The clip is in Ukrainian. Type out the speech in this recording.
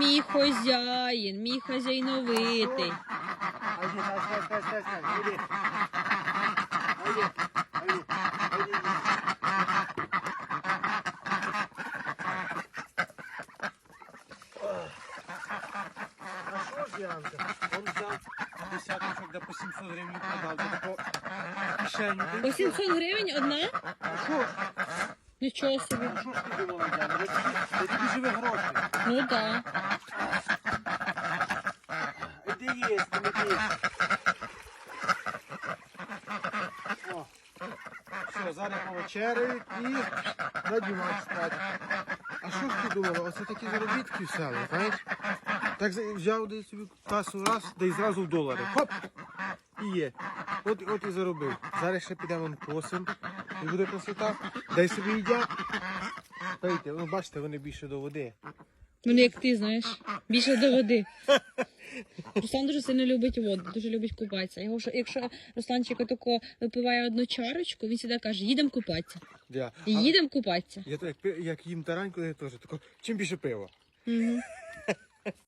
мій хазяїн, мій хазяйновитий. Он взяв десяточок, де по 700 гривень продав, де тако кишеню. По 700 гривень одна? Що? Нічого собі. А що ж ти думала, Яна? Тобі- Тобі гроші. Ну так. Іди їсти, іди. О. Все, зараз повечеряють і на диван спати. А що ж ти думала? Оце такі заробітки в селі, знаєш? Так взяв десь собі касу раз, да й зразу в долари. Хоп! І є. От, от і заробив. Зараз ще підемо вон посим. І буде красота. Дай собі їдять. Пийте, ну бачите, вони більше до води. Вони як ти, знаєш, більше до води. Руслан дуже сильно любить воду, дуже любить купатися. Його, що- якщо Русланчик отако випиває одну чарочку, він завжди каже, їдемо купатися. Да. І А їдемо купатися. Я так, як, пи- як їм тараньку, я теж тако, чим більше пива. Угу.